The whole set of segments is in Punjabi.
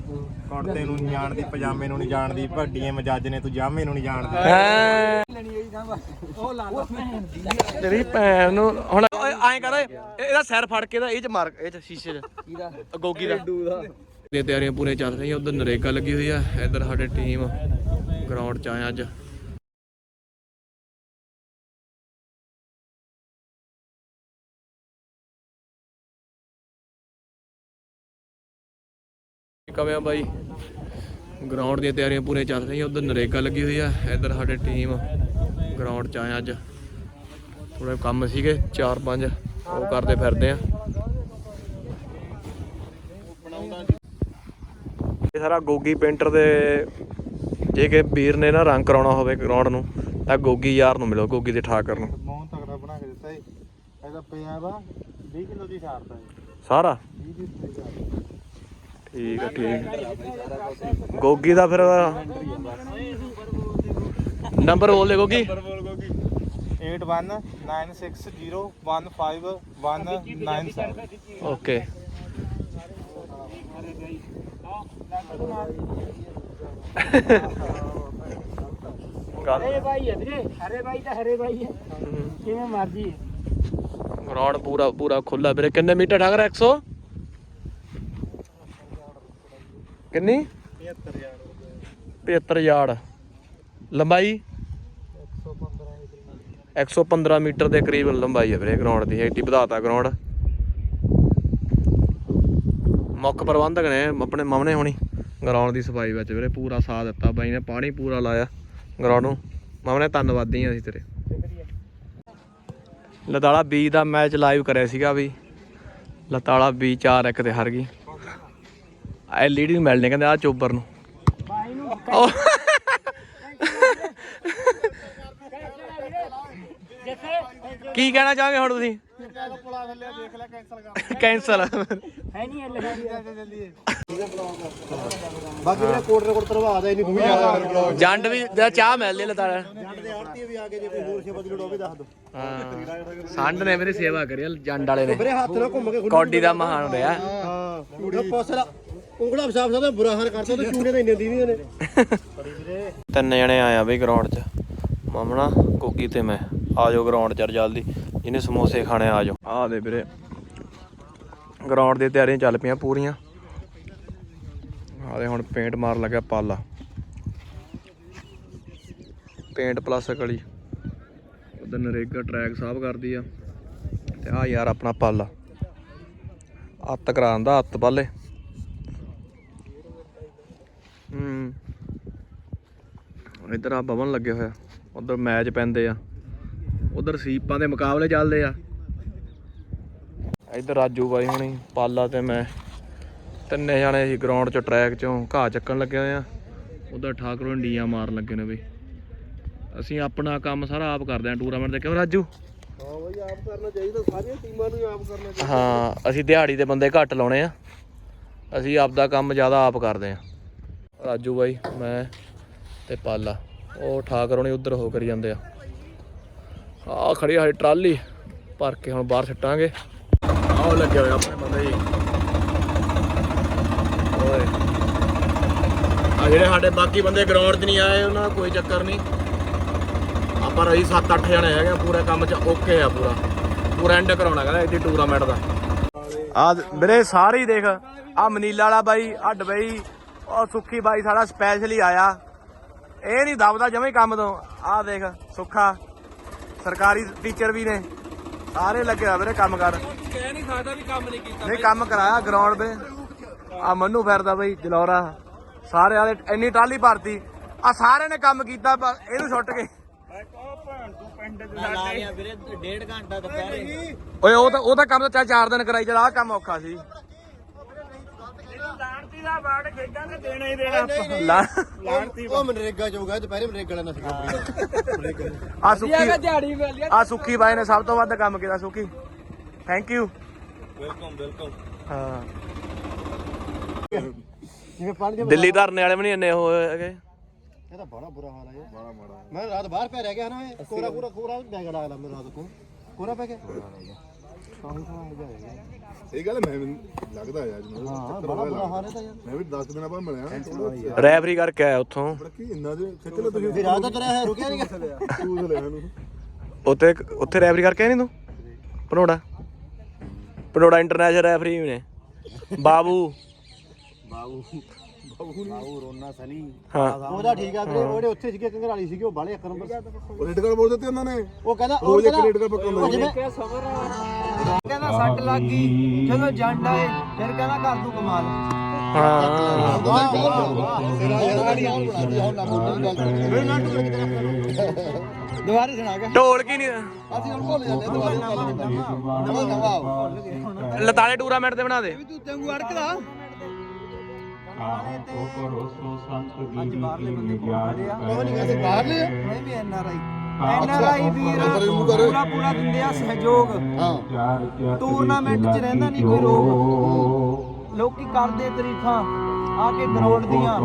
ਕੁੜਤੇ ਨੂੰ ਨਹੀਂ ਜਾਣਦੀ ਪਜਾਮੇ ਨੂੰ ਨਹੀਂ ਜਾਣਦੀ ਭੱਡੀਏ ਮਜੱਜ ਨੇ ਤੂੰ ਜਾਮੇ ਨੂੰ ਨਹੀਂ ਜਾਣਦੀ। ਹੈਂ। ਤੇਰੀ ਭੈਣ ਨੂੰ ਹੁਣ ਓਏ ਐਂ ਕਰ ਓਏ ਇਹ- ਇਹਦਾ ਸਿਰ ਫੜ ਕੇ ਦਾ ਇਹ ਚ ਮਾਰ ਇਹ ਚ ਸ਼ੀਸ਼ੇ ਚ। ਕਿਹਦਾ? ਗੋਗੀ ਦਾ। ਦੇ। ਤਿਆਰੀਆਂ ਪੂਰੇ ਚੱਲ ਰਹੀਆਂ ਉਧਰ ਨਰੇਗਾ ਲੱਗੀ ਹੋਈ ਆ ਇੱਧਰ ਸਾਡੇ ਟੀਮ ਗਰਾਊਂਡ ਚ ਆਏ ਅੱਜ। ਕਵੇਂ ਆ ਬਾਈ। ਗਰਾਊਂਡ ਦੀਆਂ ਤਿਆਰੀਆਂ ਪੂਰੇ ਚੱਲ ਰਹੀਆਂ ਉਧਰ ਨਰੇਗਾ ਲੱਗੀ ਹੋਈ ਆ ਇੱਧਰ ਸਾਡੇ ਟੀਮ ਗਰਾਊਂਡ 'ਚ ਆਏ ਅੱਜ। ਥੋੜੇ ਕੰਮ ਸੀਗੇ 4-5 ਉਹ ਕਰਦੇ ਫਿਰਦੇ ਆ। ਇਹ ਸਾਰਾ ਗੋਗੀ ਪੇਂਟਰ ਦੇ ਜੇ ਕਿ ਵੀਰ ਨੇ ਨਾ ਰੰਗ ਕਰਾਉਣਾ ਹੋਵੇ ਗਰਾਊਂਡ ਨੂੰ ਤਾਂ ਗੋਗੀ ਯਾਰ ਨੂੰ ਮਿਲੋ ਗੋਗੀ ਦੇ ਠਾਕਰ ਨੂੰ। ਬਹੁਤ ਤਗੜਾ ਬਣਾ ਕੇ ਦਿੱਤਾ ਏ ਇਹਦਾ ਪਿਆ ਵਾ 20 ਕਿਲੋ ਦੀ ਛਾੜਤਾ ਏ ਸਾਰਾ? 20 ਦੀ ਛਾੜਤਾ ਠੀਕ ਆ ਠੀਕ ਗੋਗੀ ਦਾ ਫਿਰ ਨੰਬਰ ਬੋਲ ਦੇ ਗੋਗੀ। 8196015197 ਓਕੇ। ਹਰੇ ਭਾਈ ਹੈ ਵੀਰੇ ਹਰੇ ਭਾਈ ਤਾਂ ਹਰੇ ਭਾਈ ਹੈ। ਕਿਵੇਂ ਮਰਜ਼ੀ ਗਰਾਊਂਡ ਪੂਰਾ ਪੂਰਾ ਖੁੱਲਾ ਵੀਰੇ। ਕਿੰਨੇ ਮੀਟਰ ਠਾਕ ਰਿਹਾ? 100 ਕਿੰਨੀ? 75 ਯਾਰਡ। ਲੰਬਾਈ? 115 ਮੀਟਰ ਦੇ ਕਰੀਬ ਲੰਬਾਈ ਹੈ ਵੀਰੇ ਗਰਾਊਂਡ ਦੀ ਐਡੀ ਵਧਾਤਾ ਗਰਾਊਂਡ ਮੁੱਖ ਪ੍ਰਬੰਧਕ ਨੇ ਆਪਣੇ ਮਮਨੇ ਹੋਣੀ ਗਰਾਊਂਡ ਦੀ ਸਫ਼ਾਈ ਵਿੱਚ ਵੀਰੇ, ਪੂਰਾ ਸਾਥ ਦਿੱਤਾ। ਬਾਈ ਨੇ ਪਾਣੀ ਪੂਰਾ ਲਾਇਆ ਗਰਾਊਂਡ ਨੂੰ। ਮਮਨੇ, ਧੰਨਵਾਦੀ ਹਾਂ ਅਸੀਂ ਤੇਰੇ। ਲਤਾਲਾ ਬੀ ਦਾ ਮੈਚ ਲਾਈਵ ਕਰਿਆ ਸੀਗਾ ਵੀ। ਲਤਾਲਾ ਬੀ 4-1 ਤੇ ਹਾਰ ਗਈ। ਐਲਈਡੀ ਨੂੰ ਮਿਲਣੇ ਕਹਿੰਦੇ ਆ ਚੋਬਰ ਨੂੰ। ਕੀ ਕਹਿਣਾ ਚਾਹੋਗੇ ਹੁਣ ਤੁਸੀਂ? ਕੈਂਸਲ ਹੈ ਨਹੀਂ ਇਹ ਲਗਾ ਬਾਕੀ ਮੇਰੇ ਕੋਟ ਰਿਕਾਰਡ ਤਰਵਾ ਦਾ ਹੀ ਨਹੀਂ ਘੁੰਮੀ ਜਾਂਦਾ ਜੰਡ ਵੀ ਦਾ ਚਾਹ ਮਿਲਦੀ ਲਤਾਲਾ ਜੱਟ ਦੇ ਆੜਤੀ ਵੀ ਆ ਕੇ ਜੇ ਕੋਈ ਹੋਰ ਸੇਵਾ ਦੀ ਲੋੜ ਹੋਵੇ ਦੱਸ ਦੋ ਹਾਂ। ਸੰਡ ਨੇ ਮੇਰੀ ਸੇਵਾ ਕਰੀ ਜੰਡ ਵਾਲੇ ਨੇ। ਮੇਰੇ ਹੱਥ ਨਾਲ ਘੁੰਮ ਕੇ ਕੌਡੀ ਦਾ ਮਹਾਨ ਰਿਹਾ। ਹਾਂ। ਝੂਠਾ ਪੋਸਲਾ ਉਂਗਲਾ ਫਸਾਬ ਸਾਦਾ ਬੁਰਾ ਹਾਲ ਕਰਤਾ ਤੇ ਚੂਨੇ ਤਾਂ ਇੰਨੇ ਦੀਦੀਆਂ ਨੇ। ਤਿੰਨ ਜਣੇ ਆਇਆ ਬਈ ਗਰਾਊਂਡ 'ਚ। ਮਾਮਣਾ ਕੋਕੀ ਤੇ ਮੈਂ। ਆ ਜਾਓ ਗਰਾਊਂਡ 'ਚ ਯਾਰ ਜਲਦੀ। ਜਿਹਨੇ ਸਮੋਸੇ ਖਾਣੇ ਆ ਜਾਓ ਆ ਦੇ ਵੀਰੇ। ਗਰਾਊਂਡ ਦੀ ਤਿਆਰੀਆਂ ਚੱਲ ਪਈਆਂ ਪੂਰੀਆਂ। ਆ ਦੇ ਹੁਣ ਪੇਂਟ ਮਾਰ ਲੱਗਾ ਪਾਲਾ। ਪੇਂਟ ਪਲੱਸ ਕਲੀ। ਉਧਰ ਨਰੇਗਾ ਟਰੈਕ ਸਾਫ਼ ਕਰਦੀ ਆ। ਤੇ ਆ ਯਾਰ ਆਪਣਾ ਪਾਲਾ। ਅੱਤ ਕਰਾਉਂਦਾ ਅੱਤ ਪਾਲੇ। ਹੂੰ। ਇੱਧਰ ਆ ਭਵਨ ਲੱਗੇ ਹੋਇਆ ਉਧਰ ਮੈਚ ਪੈਂਦੇ ਆ। ਉਧਰ ਸੀਪਾਂ ਦੇ ਮੁਕਾਬਲੇ ਚੱਲਦੇ ਆ। ਇੱਧਰ ਰਾਜੂ ਬਾਈ ਹੁਣੀ ਪਾਲਾ ਤੇ ਮੈਂ। ਤਿੰਨੇ ਜਾਣੇ ਸੀ ਗਰਾਊਂਡ 'ਚ ਟਰੈਕ 'ਚੋਂ ਘਾਹ ਚੱਕਣ ਲੱਗੇ ਹੋਏ ਆ। ਉਧਰ ਠਾਕਰੋਂ ਡੀਆਂ ਮਾਰਨ ਲੱਗੇ ਨੇ ਬਈ ਅਸੀਂ ਆਪਣਾ ਕੰਮ ਸਾਰਾ ਆਪ ਕਰਦੇ ਆ ਟੂਰਨਾਮੈਂਟ ਦੇ। ਕਿਉਂ ਰਾਜੂ? ਹਾਂ ਬਈ ਆਪ ਕਰਨਾ ਚਾਹੀਦਾ। ਸਾਰੀਆਂ ਟੀਮਾਂ ਨੂੰ ਹੀ ਆਪ ਕਰਨਾ ਚਾਹੀਦਾ। ਹਾਂ ਅਸੀਂ ਦਿਹਾੜੀ ਦੇ ਬੰਦੇ ਘੱਟ ਲਾਉਣੇ ਆ। ਅਸੀਂ ਆਪਦਾ ਕੰਮ ਜ਼ਿਆਦਾ ਆਪ ਕਰਦੇ ਆ। ਰਾਜੂ ਬਾਈ ਮੈਂ ਤੇ ਪਾਲਾ। ਉਹ ਠਾਕਰ ਹੋਣੀ ਉਧਰ ਹੋ ਕਰੀ ਜਾਂਦੇ ਆ। ਆ ਖੜੀ ਹੈ ਟਰਾਲੀ ਭਰ ਕੇ ਹੁਣ ਬਾਹਰ ਛੱਟਾਂਗੇ ਆਹ ਲੱਗੇ ਹੋਏ ਆਪਣੇ ਬੰਦੇ ਜੀ। ਓਏ। ਆ ਜਿਹੜੇ ਸਾਡੇ ਬਾਕੀ ਬੰਦੇ ਗਰਾਊਂਡ 'ਚ ਨਹੀਂ ਆਏ ਉਹਨਾਂ ਦਾ ਕੋਈ ਚੱਕਰ ਨਹੀਂ। ਆਪਾਂ ਰਹੀ 7-8 ਜਣੇ ਹੈਗੇ ਆ, ਪੂਰੇ ਕੰਮ 'ਚ ਓਕੇ ਆ ਪੂਰਾ। ਪੂਰਾ ਐਂਡ ਕਰਾਉਣਾ ਕਹਿੰਦਾ ਇੱਥੇ ਟੂਰਨਾਮੈਂਟ ਦਾ। ਆ ਵੀਰੇ ਸਾਰੇ ਹੀ ਦੇਖ ਆ ਮਨੀਲਾ ਵਾਲਾ ਬਾਈ ਆ ਡਬਈ ਉਹ ਸੁੱਖੀ ਬਾਈ ਸਾਡਾ ਸਪੈਸ਼ਲੀ ਆਇਆ। ਇਹ ਨਹੀਂ ਦਬਦਾ ਜਮੇ ਕੰਮ ਤੋਂ। ਆ ਦੇਖ ਸੁੱਖਾ। ਸਰਕਾਰੀ ਟੀਚਰ ਵੀ ਨੇ। ਸਾਰੇ ਲੱਗੇ ਹੋਏ ਵੀਰੇ ਕੰਮ ਕਰ। ਕਹਿ ਨਹੀਂ ਸਕਦਾ ਵੀ ਕੰਮ ਨਹੀਂ ਕੀਤਾ ਨਹੀਂ ਕੰਮ ਕਰਾਇਆ ਗਰਾਊਂਡ 'ਤੇ। ਆ ਮੰਨੂ ਫਿਰਦਾ ਬਈ ਜਲੌਰਾ। ਸਾਰੇ ਆਲੇ ਇੰਨੀ ਟਾਲੀ ਭਰਤੀ। ਆ ਸਾਰੇ ਨੇ ਕੰਮ ਕੀਤਾ ਪਰ ਇਹਨੂੰ ਛੁੱਟ ਕੇ। ਓਏ ਉਹ ਤਾਂ ਉਹ ਤਾਂ ਕੰਮ ਤਾਂ ਚਾਰ ਦਿਨ ਕਰਾਈ ਚਲ ਆਹ ਕੰਮ ਔਖਾ ਸੀ। ਲਾਂਤੀ ਦਾ ਬਾੜ ਖੇਡਾਂ ਤੇ ਦੇਣਾ ਹੀ ਦੇਣਾ। ਲਾ ਉਹ ਮਨਰੇਗਾ ਚ ਹੋਗਾ ਦੁਪਹਿਰੇ ਮਨਰੇਗਾ ਵਾਲਾ ਨਸਲ ਆ ਸੁੱਖੀ ਝਾੜੀ ਮਿਲ ਆ ਸੁੱਖੀ ਬਾਈ ਨੇ ਸਭ ਤੋਂ ਵੱਧ ਕੰਮ ਕੀਤਾ Sukhi. Thank you welcome welcome ਹਾਂ। ਜਿਵੇਂ ਪਾਣੀ ਦੇ ਦਿੱਲੀ ਧਰਨੇ ਵਾਲੇ ਵੀ ਨਹੀਂ ਇੰਨੇ ਹੋਏ ਹੈਗੇ। ਇਹ ਤਾਂ ਬੜਾ ਬੁਰਾ ਹਾਲ ਹੈ ਇਹ। ਬੜਾ ਮਾੜਾ ਮੈਂ ਰਾਤ ਬਾਹਰ ਪੈ ਰਹਿ ਗਿਆ ਨਾ ਇਹ। ਕੋਰਾ ਕੋਰਾ ਕੋਰਾ ਬੈਗ ਲਾ ਲਾ ਮੈਂ ਰਾਤ ਕੋ ਕੋਰਾ ਪੈ ਗਿਆ। ਇਹ ਗੱਲ ਮੈਂ ਲੱਗਦਾ ਯਾਰ ਮੈਨੂੰ ਹਾਂ ਬੜਾ ਬੁਰਾ ਹਾਲ ਹੈ ਤਾਂ ਯਾਰ। ਮੈਂ ਵੀ 10 ਦਿਨਾਂ ਬਾਅਦ ਮਿਲਿਆ। ਰੈਫਰੀ ਕਰਕੇ ਆਇਆ ਉੱਥੋਂ। ਕੀ ਇੰਨਾ ਜੇ ਖਿੱਚ ਲਓ ਤੁਸੀਂ। ਫਿਰ ਆ ਤਾਂ ਤੁਰਿਆ ਹੈ ਰੁਕਿਆ ਨਹੀਂ ਤੂੰ ਲੈ ਇਹਨੂੰ। ਉੱਥੇ ਉੱਥੇ ਰੈਫਰੀ ਕਰਕੇ ਆਇਆ ਨਹੀਂ ਤੂੰ? ਪਨੋੜਾ ਪਨੋੜਾ ਇੰਟਰਨੈਸ਼ਨਲ ਰੈਫਰੀ ਨੇ। ਬਾਬੂ। ਬਾਬੂ। ਰੋਨਾ ਸਨੀ। ਹਾਂ। ਉਹਦਾ ਠੀਕ ਆ ਵੀਰੇ ਉਹਦੇ ਉੱਥੇ ਸੀਗੇ ਕੰਗਰਾਲੀ ਸੀਗੇ ਉਹ ਬਾਲੇ ਇੱਕ ਨੰਬਰ ਉਹ ਰੇਡ ਕਾਰਡ ਬੋਲ ਦਿੱਤੇ ਉਹਨਾਂ ਨੇ? ਉਹ ਕਹਿੰਦਾ ਉਹ ਰੋਜ਼ ਇੱਕ ਕਹਿੰਦਾ ਰੇਡ ਕਾਰਡ ਪਕਾਉਂਦਾ ਜਿਵੇਂ ਕਹਿੰਦਾ ਸੱਟ ਲੱਗ ਗਈ ਜਦੋਂ ਜੰਡ ਆਏ ਫਿਰ ਕਹਿੰਦਾ ਕਰ ਦੂ ਕਮਾਲ। ਹਾਂ ਤੇਰਾ ਯਾਰ ਨਹੀਂ ਆਉਣ ਬਣਾਦੀ ਹੁਣ ਨਾ ਬੋਲਣ ਗੱਲ ਮੇਰੇ ਨਾਲ ਟੁੱਟ ਕਿਤੇ ਦੁਬਾਰੇ ਸੁਣਾ ਕੇ। ਢੋਲ ਕੀ ਨਹੀਂ ਅਸੀਂ ਹੁਣ ਭੁੱਲ ਜਾਂਦੇ ਦੁਬਾਰੇ ਨਵਾਂ ਨਵਾਂ। ਲਤਾਲੇ ਟੂਰਨਾਮੈਂਟ ਤੇ ਬਣਾ ਦੇ। ਤੂੰ ਤੈਨੂੰ ਅੜਕਦਾ ਅੱਜ ਬਾਹਰਲੇ ਬੰਦੇ ਕੋਲ ਖੜੇ ਆ। ਉਹ ਨਹੀਂ ਵੈਸੇ ਬਾਹਰ ਲਿਆ ਨਹੀਂ ਵੀ N R I. N R I ਵੀਰ ਪੂਰਾ ਪੂਰਾ ਦਿੰਦੇ ਆ ਸਹਿਯੋਗ। ਹਾਂ। ਟੂਰਨਾਮੈਂਟ 'ਚ ਰਹਿੰਦਾ ਨਹੀਂ ਕੋਈ ਰੋਗ। ਲੋਕੀ ਕਰਦੇ ਤਾਰੀਫਾਂ ਆ ਕੇ ਗਰਾਊਂਡ ਦੀਆਂ।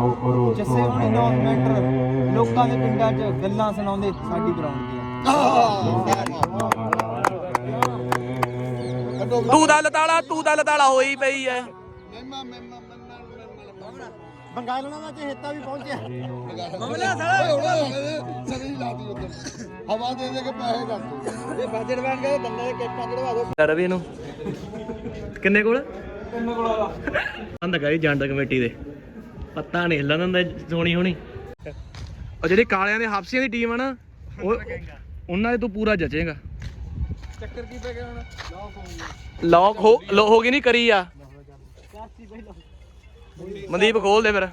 ਜੱਸੇ ਹੋਣੀ ਅਨਾਉਂਸਮੈਂਟ ਲੋਕਾਂ ਦੇ ਪਿੰਡਾਂ 'ਚ ਗੱਲਾਂ ਸੁਣਾਉਂਦੇ ਸਾਡੀ ਗਰਾਊਂਡ ਦੀਆਂ। ਤੂੰ ਦਾ ਲਤਾਲਾ ਤੂੰ ਦਾ ਲਤਾਲਾ ਹੋਈ ਪਈ ਐ। ਬੰਗਾਲਣਾ ਦਾ ਚਹੇਤਾ ਵੀ ਪਹੁੰਚਿਆ। ਮਮਲਾ ਸਾਲਾ ਸਨੀ ਲਾਦੀ ਉਧਰ ਹਵਾ ਦੇ ਦੇ ਕੇ ਪੈਸੇ ਕਰ ਇਹ ਬਜਟ ਬਣ ਗਿਆ ਬੰਦੇ ਦੇ ਕੇਕਾਂ ਚੜਵਾ ਦੋ। ਰਵੀ ਨੂੰ ਕਿੰਨੇ ਕੋਲ? ਕਿੰਨੇ ਕੋਲ ਆ। ਬੰਦ ਕਰੀ ਜੰਡ ਕਮੇਟੀ ਦੇ। ਪੱਤਾ ਨਹੀਂ ਹਿੱਲਣ ਦਿੰਦਾ ਸੋਣੀ ਹੋਣੀ। ਉਹ ਜਿਹੜੀ ਕਾਲਿਆਂ ਦੇ ਹਾਫਸੀਆਂ ਦੀ ਟੀਮ ਆ ਨਾ ਉਹ ਉਹਨਾਂ ਦੇ ਤੂੰ ਪੂਰਾ ਜਚੇਗਾ। ਚੱਕਰ ਕੀ ਪੈ ਗਿਆ ਹੁਣ? ਲੌਕ ਹੋ ਲੋ ਹੋ ਗਈ ਨਹੀਂ ਕਰੀ ਆ। ਮਨਦੀਪ ਖੋਲ ਦੇ ਫਿਰ।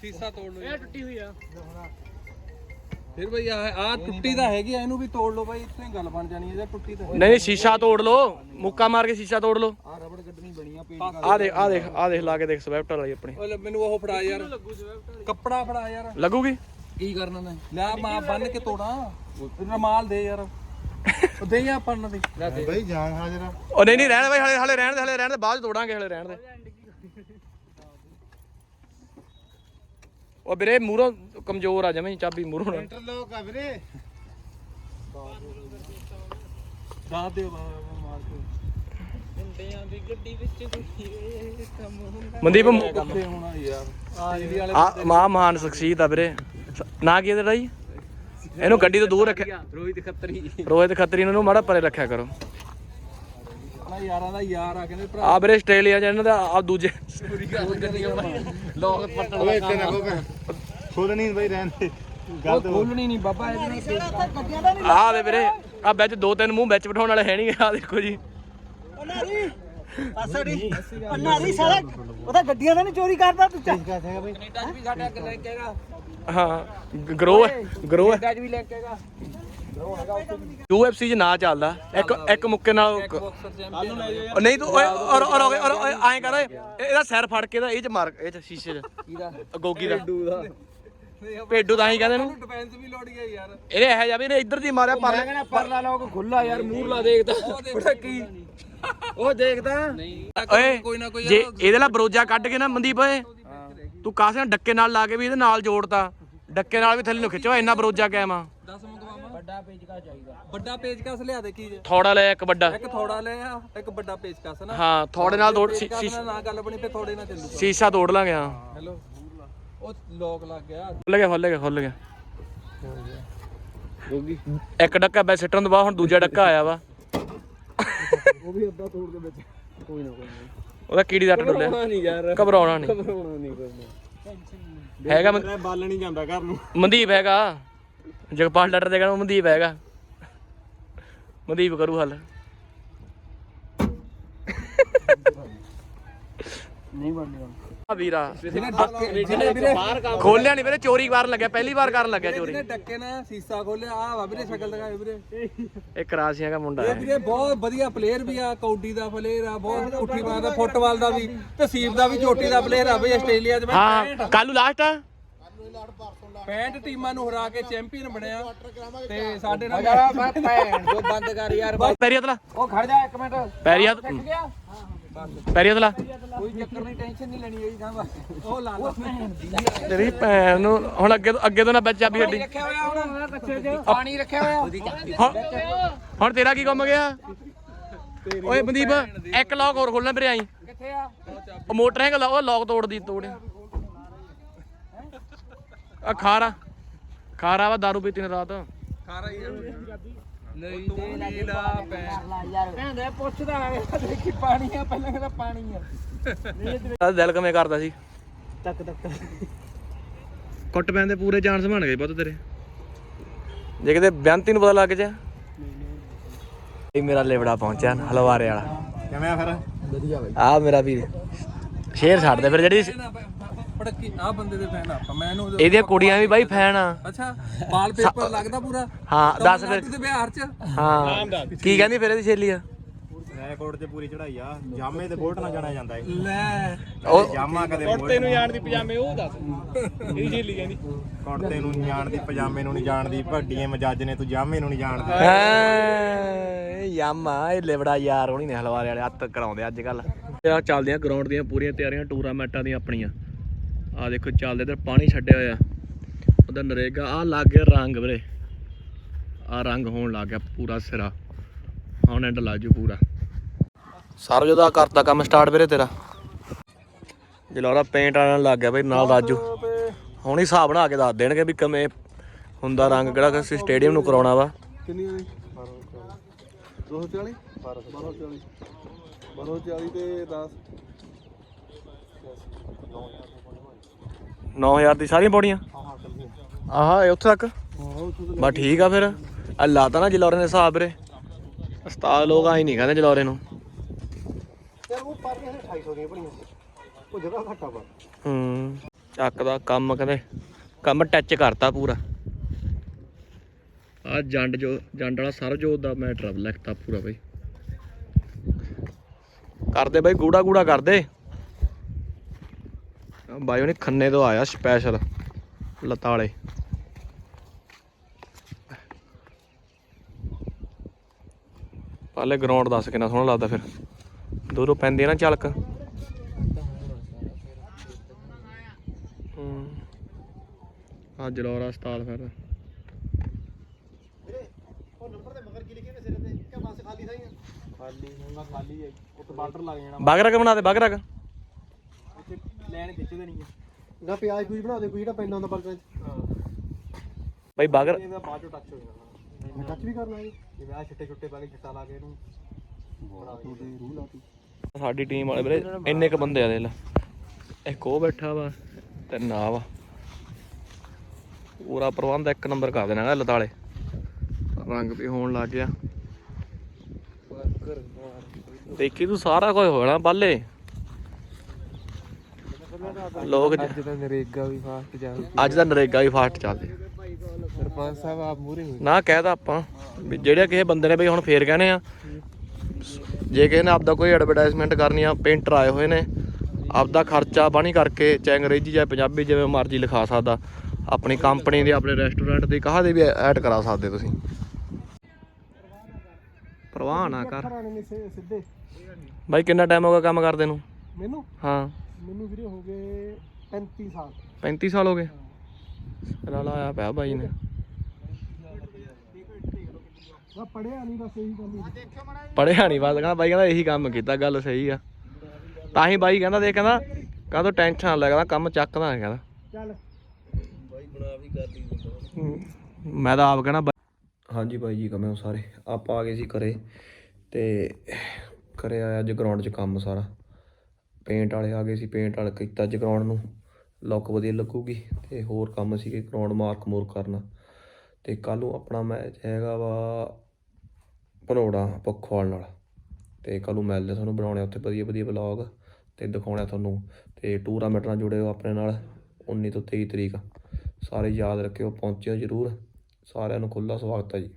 ਸੀਸਾ ਤੋੜ ਲਓ ਇਹ ਟੁੱਟੀ ਹੋਈ ਆ। ਫਿਰ ਬਈ ਆ ਆ ਟੁੱਟੀ ਤਾਂ ਹੈਗੀ ਆ ਇਹਨੂੰ ਵੀ ਤੋੜ ਲਓ ਬਾਈ ਇੱਥੇ ਗੱਲ ਬਣ ਜਾਣੀ ਹੈ ਜੇ ਟੁੱਟੀ ਤਾਂ ਨਹੀਂ ਨਹੀਂ ਸ਼ੀਸ਼ਾ ਤੋੜ ਲੋ ਮੁੱਕਾ ਮਾਰ ਕੇ ਸ਼ੀਸ਼ਾ ਤੋੜ ਲੋ ਆ ਰਬੜ ਕੱਢਣੀ ਬਣੀ ਆ ਪੇਜ ਆ ਦੇਖ ਆ ਦੇਖ ਆ ਦੇਖ ਲਾ ਕੇ ਦੇਖ ਸਵੈਪਟ ਵਾਲੀ ਆਪਣੀ। ਓਏ ਮੈਨੂੰ ਉਹ ਫੜਾ ਯਾਰ। ਕੱਪੜਾ ਫੜਾ ਯਾਰ। ਲੱਗੂਗੀ? ਕੀ ਕਰਨਾ ਮੈਂ? ਲੈ ਮਾਂ ਬੰਨ ਕੇ ਤੋੜਾਂ। ਰਮਾਲ ਦੇ ਯਾਰ। ਉਹ ਦੇ ਆ ਪੰਨ ਦੇ। ਬਈ ਜਾਨ ਹਾਜ਼ਰ ਉਹ ਨਹੀਂ ਨਹੀਂ ਰਹਿਣ ਦੇ ਹਲੇ ਹਲੇ ਰਹਿਣ ਦੇ ਹਲੇ ਰਹਿਣ ਦੇ ਬਾਅਦ ਤੋੜਾਂਗੇ ਹਲੇ ਰਹਿਣ ਦੇ। ਉਹ ਵੀਰੇ ਮੂਹਰੋਂ ਕਮਜ਼ੋਰ ਆ ਜਵੇਂ ਚਾਬੀ ਮੂਹਰੋਂ ਨਾ ਇੰਟਰਲੋਕ ਆ ਵੀਰੇ। ਦਾ ਦੇ ਮਾਰ ਕੇ ਮੁੰਡਿਆਂ ਦੀ ਗੱਡੀ ਵਿੱਚ ਕੋਈ ਕੰਮ ਹੁੰਦਾ। ਮਨਦੀਪ ਕਿੱਥੇ ਹੋਣਾ ਯਾਰ। ਆ ਇਹਦੀ ਵਾਲੇ ਆ ਮਾਂ ਮਹਾਨ ਸ਼ਖਸੀਅਤ ਆ ਵੀਰੇ। ਨਾ ਕੀ ਇਹਦਾ ਜੀ? ਇਹਨੂੰ ਗੱਡੀ ਤੋਂ ਦੂਰ ਰੱਖਿਆ। ਰੋਹਿਤ ਖੱਤਰੀ। ਰੋਹਿਤ ਖੱਤਰੀ ਨੂੰ ਮਾੜਾ ਪਰੇ ਰੱਖਿਆ ਕਰੋ। ਨਾ ਯਾਰਾਂ ਦਾ ਯਾਰ ਆ ਕਹਿੰਦੇ ਭਰਾ। ਆ ਵੀਰੇ ਆਸਟ੍ਰੇਲੀਆ ਚ ਇਹਨਾਂ ਦਾ ਆ ਦੂਜੇ ਲੋਕ ਪੱਟਣ ਓਏ ਇੱਥੇ ਨਾ ਕੋਪੇ ਖੋਲ ਨਹੀਂ ਬਈ ਰਹਿਣ ਦੇ। ਉਹ ਖੋਲਣੀ ਨਹੀਂ ਬਾਬਾ ਇਹਦੇ ਨਾਲ ਆ ਦੇ ਵੀਰੇ ਆ ਵਿੱਚ ਦੋ ਤਿੰਨ ਮੂੰਹ ਵਿੱਚ ਬਿਠਾਉਣ ਵਾਲੇ ਹੈ ਨਹੀਂ ਆ ਦੇਖੋ ਜੀ। ਨਾਰੀ ਸਾਲਾ ਗੱਡੀਆਂ ਦਾ ਨਹੀਂ ਚੋਰੀ ਕਰਦਾ ਤੂੰ ਚੱਲ ਹੈਗਾ ਬਈ। ਕੈਨੇਡਾ 'ਚ ਵੀ ਸਾਡੇ ਅੱਗੇ ਲੈ ਕੇ ਆਏਗਾ। ਹਾਂ ਗਰੋ ਗਰੋ ਕੈਨੇਡਾ 'ਚ ਵੀ ਲੈ ਕੇ ਆਏਗਾ। UFC ਚ ਨਾ ਚੱਲਦਾ। ਇੱਕ ਇੱਕ ਮੁੱਕੇ ਨਾਲ ਨਹੀਂ ਤੂੰ ਓਏ ਔਰ ਔਰ ਔਰ ਔਰ ਓਏ ਐਂ ਕਰ ਓਏ। ਇਹ- ਇਹਦਾ ਸਿਰ ਫੜ ਕੇ ਦਾ ਇਹ ਚ ਮਾਰ ਇਹ ਚ ਸ਼ੀਸ਼ੇ ਚ। ਕੀਦਾ ਗੋਗੀ ਦਾ। ਭੇਡੂ ਤਾਂ ਹੀ ਕਹਿੰਦੇ ਨੂੰ। ਡਿਫੈਂਸ ਵੀ ਲੋੜ ਗਿਆ ਯਾਰ। ਇਹਨੇ ਇਹ ਜਾ ਵੀ ਇਹਨੇ ਇੱਧਰ ਦੀ ਮਾਰਿਆ ਪਰ ਕਹਿੰਦਾ ਪਰਲਾ ਲੋਕ ਖੁੱਲਾ ਯਾਰ ਮੂਰਲਾ ਦੇਖਦਾ ਉਹਦਾ ਕੀ? ਉਹ ਦੇਖਦਾ ਓਏ ਕੋਈ ਨਾ ਕੋਈ ਜੇ ਇਹਦੇ ਨਾਲ ਬਰੋਜਾ ਕੱਢ ਕੇ ਨਾ ਮਨਦੀਪ ਓਏ। ਤੂੰ ਕਾਸੇ ਨਾਲ ਡੱਕੇ ਨਾਲ ਲਾ ਕੇ ਵੀ ਇਹਦੇ ਨਾਲ ਜੋੜਤਾ। ਡੱਕੇ ਨਾਲ ਵੀ ਥੱਲੇ ਨੂੰ ਖਿੱਚੋ ਇੰਨਾ ਬਰੋਜਾ ਕਾਇਮ ਆ। 10 ਮੰਗਵਾਵਾਂ। ਵੱਡਾ ਪੇਚਕਸ ਚਾਹੀਦਾ। ਵੱਡਾ ਪੇਚਕਸ ਲਿਆ ਦੇ ਕੀ ਥੋੜਾ ਲੈ ਇੱਕ ਵੱਡਾ। ਇੱਕ ਥੋੜਾ ਲੈ ਆ ਇੱਕ ਵੱਡਾ ਪੇਚਕਸ ਨਾ। ਹਾਂ ਥੋੜੇ ਨਾਲ ਤੋੜ ਸ਼ੀ- ਪੇਚਕਸ ਨਾਲ ਨਾ ਗੱਲ ਬਣੀ ਫੇ ਥੋੜੇ ਨਾਲ ਚੱਲੂਗਾ। ਸ਼ੀਸ਼ਾ ਤੋੜ ਲਾਂਗੇ ਹਾਂ। ਹੈਲੋ। ਉਹ ਲੋਕ ਲੱਗ ਗਿਆ। ਖੁੱਲ ਗਿਆ ਖੁੱਲ ਗਿਆ ਖੁੱਲ ਗਿਆ। ਇੱਕ ਡੱਕਾ ਬੈ ਸਿੱਟਣ ਤੋਂ ਬਾਅਦ ਹੁਣ ਦੂਜਾ ਡੱਕਾ ਆਇਆ ਵਾ। ਉਹ ਵੀ ਅੱਧਾ ਤੋੜ ਦੇ ਵਿੱਚ। ਕੋਈ ਨਾ ਕੋਈ ਉਹਦਾ ਕੀੜੀ ਦਾ ਡੁੱਲਿਆ। ਨਹੀਂ ਯਾਰ। ਘਬਰਾਉਣਾ ਨਹੀਂ ਘਬਰਾਉਣਾ ਨਹੀਂ ਕੋਈ ਹੈਗਾ ਮਨ- ਬਾਲ ਨਹੀਂ ਜਾਂਦਾ ਘਰ ਨੂੰ। ਮਨਦੀਪ ਹੈਗਾ। ਜਗਪਾਲ ਡਾਕਟਰ ਦੇ ਕਹਿੰਦਾ ਮਨਦੀਪ ਹੈਗਾ। ਮਨਦੀਪ ਕਰੂ ਹੱਲ। ਨਹੀਂ ਬਣਦਾ। ਆ ਵੀਰਾ। ਜਿਹਨੇ ਡੱਕੇ ਜਿਹਨੇ ਵੀਰੇ ਖੋਲਿਆ ਨਹੀਂ ਵੀਰੇ ਚੋਰੀ ਕਰਨ ਲੱਗਿਆ ਪਹਿਲੀ ਵਾਰ ਕਰਨ ਲੱਗਿਆ ਚੋਰੀ। ਜਿਹਨੇ ਡੱਕੇ ਨਾ ਸੀਸਾ ਖੋਲਿਆ ਆ ਵਾ ਵੀਰੇ ਸ਼ਕਲ ਦਿਖਾਏ ਵੀਰੇ। ਇਹ ਕਰਾਸੀਆਂ ਦਾ ਮੁੰਡਾ ਹੈ। ਵੀਰੇ ਬਹੁਤ ਵਧੀਆ ਪਲੇਅਰ ਵੀ ਆ ਕੌਡੀ ਦਾ ਪਲੇਅਰ ਆ ਬਹੁਤ ਉੱਠੀ ਮਾਰਦਾ ਫੁੱਟਬਾਲ ਦਾ ਵੀ ਤੇ ਸੀਪ ਦਾ ਵੀ ਚੋਟੀ ਦਾ ਪਲੇਅਰ ਆ ਬਈ ਆਸਟ੍ਰੇਲੀਆ 'ਚ ਮੈਂ ਹਾਂ ਕੱਲੂ ਲਾਸਟ ਆ? 65 ਟੀਮਾਂ ਨੂੰ ਹਰਾ ਕੇ ਚੈਂਪੀਅਨ ਬਣਿਆ। ਤੇ ਸਾਡੇ ਨਾਲ ਯਾਰ ਭੈਣ ਜੋ ਬੰਦ ਕਰ ਯਾਰ ਪੈਰੀ ਹੱਥ ਲਾ। ਉਹ ਖੜ ਜਾ ਇੱਕ ਮਿੰਟ। ਪੈਰੀ ਹੱਥ ਗਿਆ। ਪੈਰੀ ਹੱਥ ਲਾ। ਕੋਈ ਚੱਕਰ ਨਹੀਂ ਟੈਨਸ਼ਨ ਨਹੀਂ ਲੈਣੀ ਹੈਗੀ ਕਹਿੰਦਾ ਉਹ ਲਾ ਲਾ। ਤੇਰੀ ਭੈਣ ਨੂੰ ਹੁਣ ਅੱਗੇ ਤੋਂ ਅੱਗੇ ਤੋਂ ਨਾ ਵਿੱਚ ਚਾਬੀ ਹੱਡੀ। ਰੱਖਿਆ ਹੋਇਆ ਹੁਣ। ਕੱਚੇ 'ਚ ਪਾਣੀ ਰੱਖਿਆ ਹੋਇਆ। ਹੁਣ ਤੇਰਾ ਕੀ ਕੰਮ ਗਿਆ? ਓਏ ਮਨਦੀਪ ਇੱਕ ਲੌਕ ਹੋਰ ਖੋਲਣਾ ਵੀਰੇ ਆਈ। ਕਿੱਥੇ ਆ? ਉਹ ਮੋਟਰ ਹੈਗਾ ਲਾ- ਉਹ ਲੌਕ ਤੋੜਦੀ ਤੋੜਿਆ। ਆ ਖਾਰਾ। ਖਾਰਾ ਵਾ ਦਾਰੂ ਪੀਤੀ ਨੇ ਰਾਤ। ਨਹੀਂ ਤੇ ਨੀਲਾ ਪੈ ਕਹਿੰਦਾ ਪੁੱਛਦਾ ਆ ਦੇਖੀ ਪਾਣੀ ਆ ਪਹਿਲਾਂ ਕਹਿੰਦਾ ਪਾਣੀ ਆ। ਆ ਦਿਲ ਕਿਵੇਂ ਕਰਦਾ ਸੀ? ਤੱਕ ਤੱਕ। ਕੁੱਟ ਪੈਣ ਦੇ ਪੂਰੇ ਚਾਂਸ ਬਣ ਗਏ ਪੁੱਤ ਤੇਰੇ। ਜੇ ਕਿਤੇ ਬੇਅੰਤੀ ਨੂੰ ਪਤਾ ਲੱਗ ਜਾ ਇਹ ਮੇਰਾ ਲੇਵੜਾ ਪਹੁੰਚਿਆ ਹਲਵਾਰੇ ਵਾਲਾ। ਕਿਵੇਂ ਆ ਫਿਰ? ਵਧੀਆ ਬਾਈ ਆ ਮੇਰਾ ਵੀਰ। ਸ਼ੇਰ ਛੱਡ ਦੇ ਫਿਰ ਜਿਹੜੀ ਪੜਕੀ ਆ ਬੰਦੇ ਦੇ ਫੈਨ ਆਪਾਂ ਮੈਂ ਇਹਨੂੰ ਇਹਦੀਆਂ ਕੁੜੀਆਂ ਵੀ ਬਾਈ ਫੈਨ ਆ। ਅੱਛਾ ਵਾਲ ਪੇਪਰ ਲੱਗਦਾ ਪੂਰਾ? ਹਾਂ ਦੱਸ ਫਿਰ ਤੇ ਬਿਹਾਰ ਚ। ਹਾਂ। ਕੀ ਕਹਿੰਦੀ ਫਿਰ ਇਹਦੀ ਛੇਲੀ ਆ? ਰੈਕੋਰਡ ਤੇ ਪੂਰੀ ਚੜਾਈ ਆ। ਜਾਮੇ ਤੇ ਬੋਟ ਨਾ ਜਾਣਿਆ ਜਾਂਦਾ ਏ ਲੈ। ਉਹ ਜਾਮਾ ਕਦੇ ਕੁੜਤੇ ਨੂੰ ਜਾਣਦੀ ਪਜਾਮੇ ਉਹ ਦੱਸ। ਇਹਦੀ ਛੇਲੀ ਕਹਿੰਦੀ। ਕੁੜਤੇ ਨੂੰ ਨਹੀਂ ਜਾਣਦੀ ਪਜਾਮੇ ਨੂੰ ਨਹੀਂ ਜਾਣਦੀ ਵੱਡੀਆਂ ਮਜਾਜ ਨੇ ਤੂੰ ਜਾਮੇ ਨੂੰ ਨਹੀਂ ਜਾਣਦੀ ਹਾਂ ਯਾਮਾ ਇਹ ਲੇਵੜਾ ਯਾਰ ਹੋਣੀ ਨੇ ਹਲਵਾਰੇ ਵਾਲੇ ਹੱਥ ਕਰਾਉਂਦੇ ਅੱਜ ਕੱਲ ਆ ਚੱਲਦੀਆਂ ਗਰਾਊਂਡ ਦੀਆਂ ਪੂਰੀਆਂ ਤਿਆਰੀਆਂ ਟੂਰਨਾਮੈਂਟਾਂ ਦੀਆਂ ਆਪਣੀਆਂ। ਆ ਦੇਖੋ ਚੱਲਦੇ ਇਧਰ ਪਾਣੀ ਛੱਡਿਆ ਹੋਇਆ। ਉਹਦਾ ਨਰੇਗਾ ਆ ਲੱਗ ਗਿਆ ਰੰਗ ਵੀਰੇ। ਆ ਰੰਗ ਹੋਣ ਲੱਗ ਗਿਆ ਪੂਰਾ ਸਿਰਾ। ਹੁਣ ਐਂਡ ਲਾਜੂ ਪੂਰਾ। ਸਰਜੋਦਾ ਕਰਤਾ ਕੰਮ ਸਟਾਰਟ ਵੀਰੇ ਤੇਰਾ। ਜਲੌਰਾ ਪੇਂਟ ਆਣ ਲੱਗ ਗਿਆ ਬਈ, ਨਾਲ ਰਾਜੂ। ਹੁਣ ਹੀ ਹਿਸਾਬ ਬਣਾ ਕੇ ਦੱਸ ਦੇਣਗੇ ਵੀ ਕਿਵੇਂ ਹੁੰਦਾ ਰੰਗ ਕਿਹੜਾ ਕਿ ਸਟੇਡੀਅਮ ਨੂੰ ਕਰਾਉਣਾ ਵਾ। ਕਿੰਨੀ ਹੋਈ 240 1240 1240 ਤੇ 10 9000 ਦੀ ਸਾਰੀਆਂ ਪੌੜੀਆਂ? ਆਹਾ ਇਹ ਉੱਥੇ ਤੱਕ? ਬਸ ਠੀਕ ਆ ਫਿਰ। ਆ ਲਾਤਾ ਨਾ ਜਲੌਰੇ ਨੇ ਹਿਸਾਬ ਵੀਰੇ। ਉਸਤਾਦ ਲੋਕ ਆਈ ਨਹੀਂ ਕਹਿੰਦੇ ਜਲੌਰੇ ਨੂੰ। ਯਾਰ ਉਹ ਪਰ 250 ਦੀਆਂ ਬਣੀਆਂ ਉਹ ਜਗ੍ਹਾ ਘੱਟਾ ਪਰ ਹੂੰ ਚੱਕ ਦਾ ਕੰਮ ਕਹਿੰਦੇ ਕੰਮ ਟੱਚ ਕਰਤਾ ਪੂਰਾ। ਆ ਜੰਡ ਜੋ ਜੰਡ ਵਾਲਾ ਸਰਜੋਤ ਦਾ ਮੈਟਰ ਲਿਖਤਾ ਪੂਰਾ ਬਈ। ਕਰਦੇ ਬਈ ਗੂੜਾ ਗੂੜਾ ਕਰਦੇ। ਬਾਈ ਉਹਨੇ ਖੰਨੇ ਤੋਂ ਆਇਆ ਸਪੈਸ਼ਲ ਲਤਾਲੇ। ਪਹਿਲੇ ਗਰਾਊਂਡ ਦੱਸ ਕਿੰਨਾ ਸੋਹਣਾ ਲੱਗਦਾ ਫਿਰ। ਦੂਰੋਂ ਪੈਂਦੀ ਨਾ ਝਲਕ। ਹੂੰ। ਆ ਜਲੌਰਾ ਹਸਪਤਾਲ ਫਿਰ। ਉਹ ਨੰਬਰ ਤੇ ਮਗਰ ਕੀ ਲਿਖੇ ਨੇ ਸਿਰੇ ਤੇ? ਕਿ ਬੱਸ ਖਾਲੀ ਥਾਈ ਆ? ਖਾਲੀ ਹੁੰਦਾ ਖਾਲੀ ਹੈ ਉੱਤੇ ਬਾਰਡਰ ਲੱਗ ਜਾਣਾ। ਬਗਰਕ ਬਣਾ ਦੇ ਬਗਰਕ। ਇੱਥੇ ਲੈਣ ਖਿੱਚਦੇ ਨਹੀਂ ਨਾ ਪਿਆਜ਼ ਪੂਜ ਬਣਾ ਦੇ ਕੋਈ ਜਿਹੜਾ ਪੈਂਦਾ ਹੁੰਦਾ ਬਰਗਰ ਬਈ ਬਗਰ ਇਹਦਾ ਬਾਅਦ ਚੋਂ ਟੱਚ ਹੋ ਜਾਣਾ। ਟੱਚ ਵੀ ਕਰਨਾ ਹੈ ਜਿਵੇਂ ਆ ਛਿੱਟੇ ਛੁੱਟੇ ਪਾ ਕੇ ਛਿੱਟਾ ਲਾ ਕੇ ਇਹਨੂੰ ਤੂੰ ਦੇ। ਰੂਹ ਲਾਤੀ। ਸਾਡੀ ਟੀਮ ਵਾਲੇ ਵੀਰੇ ਇੰਨੇ ਕ ਬੰਦੇ ਆ ਦੇ ਲੈ। ਇੱਕ ਉਹ ਬੈਠਾ ਵਾ ਤੇ ਨਾ ਵਾ। ਪੂਰਾ ਪ੍ਰਬੰਧ ਇੱਕ ਨੰਬਰ ਕਰ ਦੇਣਾ ਇਹ ਲਤਾਲੇ ਰੰਗ ਵੀ ਹੋਣ ਲੱਗ ਗਿਆ। ਦੇਖੀ ਤੂੰ ਸਾਰਾ ਕੁਝ ਹੋ ਜਾਣਾ ਬੱਲੇ ਲੋਕ ਅੱਜ ਤਾਂ ਨਰੇਗਾ ਵੀ ਫਾਸਟ ਚੱਲ ਅੱਜ ਦਾ ਨਰੇਗਾ ਵੀ ਫਾਸਟ ਚੱਲਦੇ। ਸਰਪੰਚ ਸਾਹਿਬ ਆਪ ਮੂਰੇ ਹੋਏ। ਨਾ ਕਹਿਦਾ ਆਪਾਂ ਵੀ ਜਿਹੜੇ ਕਿਸੇ ਬੰਦੇ ਨੇ ਬਈ ਹੁਣ ਫੇਰ ਕਹਿੰਦੇ ਆ। ਜੇ ਕਿਸੇ ਨੇ ਆਪਦਾ ਕੋਈ ਐਡਵਰਟਾਈਜ਼ਮੈਂਟ ਕਰਨੀ ਆ ਪੇਂਟਰ ਆਏ ਹੋਏ ਨੇ ਆਪਦਾ ਖਰਚਾ ਪਾਣੀ ਕਰਕੇ ਚਾਹੇ ਅੰਗਰੇਜ਼ੀ ਚਾਹੇ ਪੰਜਾਬੀ ਜਿਵੇਂ ਮਰਜ਼ੀ ਲਿਖਾ ਸਕਦਾ। ਆਪਣੀ ਕੰਪਨੀ ਦੇ ਆਪਣੇ ਰੈਸਟੋਰੈਂਟ ਦੀ ਕਹਾ ਦੇ ਵੀ ਐਡ ਕਰਾ ਸਕਦੇ ਤੁਸੀਂ। ਪ੍ਰਵਾਹ ਨਾ ਕਰ। ਬਾਈ ਕਿੰਨਾ ਟਾਈਮ ਹੋ ਗਿਆ ਕੰਮ ਕਰਦੇ ਨੂੰ? ਮੈਨੂੰ? ਹਾਂ। ਮੈਨੂੰ ਵੀਰੇ ਹੋ ਗਏ 35 ਸਾਲ। 35 ਸਾਲ ਹੋ ਗਏ? ਰਲਾ ਆਇਆ ਪਿਆ ਬਾਈ ਨੇ। ਪੜਿਆ ਨਹੀਂ ਬਸ ਇਹੀ ਗੱਲ ਹੀ ਪੜਿਆ ਨਹੀਂ ਬਸ ਕਹਿੰਦਾ ਬਾਈ ਕਹਿੰਦਾ ਇਹੀ ਕੰਮ ਕੀਤਾ ਗੱਲ ਸਹੀ ਆ। ਤਾਂ ਹੀ ਬਾਈ ਕਹਿੰਦਾ ਦੇ ਕਹਿੰਦਾ ਕਹਿੰਦਾ ਟੈਨਸ਼ਨ ਨਾ ਲੈ ਕਹਿੰਦਾ ਕੰਮ ਚੱਕਦਾ ਕਹਿੰਦਾ। ਚੱਲ। ਮੈਂ ਤਾਂ ਆਪ ਕਹਿਣਾ ਹਾਂਜੀ ਬਾਈ ਜੀ ਕਮੇ ਹੋ ਸਾਰੇ। ਆਪਾਂ ਆ ਗਏ ਸੀ ਘਰੇ ਤੇ ਘਰੇ ਆਇਆ ਅੱਜ ਗਰਾਊਂਡ 'ਚ ਕੰਮ ਸਾਰਾ। ਪੇਂਟ ਵਾਲੇ ਆ ਗਏ ਸੀ ਪੇਂਟ ਵਾਲੇ ਕੀਤਾ ਅੱਜ ਗਰਾਊਂਡ ਨੂੰ। ਲੁੱਕ ਵਧੀਆ ਲੱਗੂਗੀ ਤੇ ਹੋਰ ਕੰਮ ਸੀਗੇ ਗਰਾਊਂਡ ਮਾਰਕ ਮੂਰ ਕਰਨਾ। ਤੇ ਕੱਲ ਨੂੰ ਆਪਣਾ ਮੈਚ ਹੈਗਾ ਵਾ ਭਨੋੜਾ ਪੱਖੋਵਾਲ ਨਾਲ। ਤੇ ਕੱਲ ਨੂੰ ਮਿਲਦੇ ਤੁਹਾਨੂੰ ਬਣਾਉਣੇ ਉੱਥੇ ਵਧੀਆ ਵਧੀਆ ਵਲੌਗ ਤੇ ਦਿਖਾਉਣੇ ਤੁਹਾਨੂੰ। ਤੇ ਟੂਰਨਾਮੈਂਟ ਨਾਲ ਜੁੜੇ ਹੋ ਆਪਣੇ ਨਾਲ 19 ਤੋਂ 23 ਤਰੀਕ। ਸਾਰੇ ਯਾਦ ਰੱਖਿਓ, ਪਹੁੰਚਿਓ ਜਰੂਰ। ਸਾਰਿਆਂ ਨੂੰ ਖੁੱਲਾ ਸਵਾਗਤ ਹੈ ਜੀ।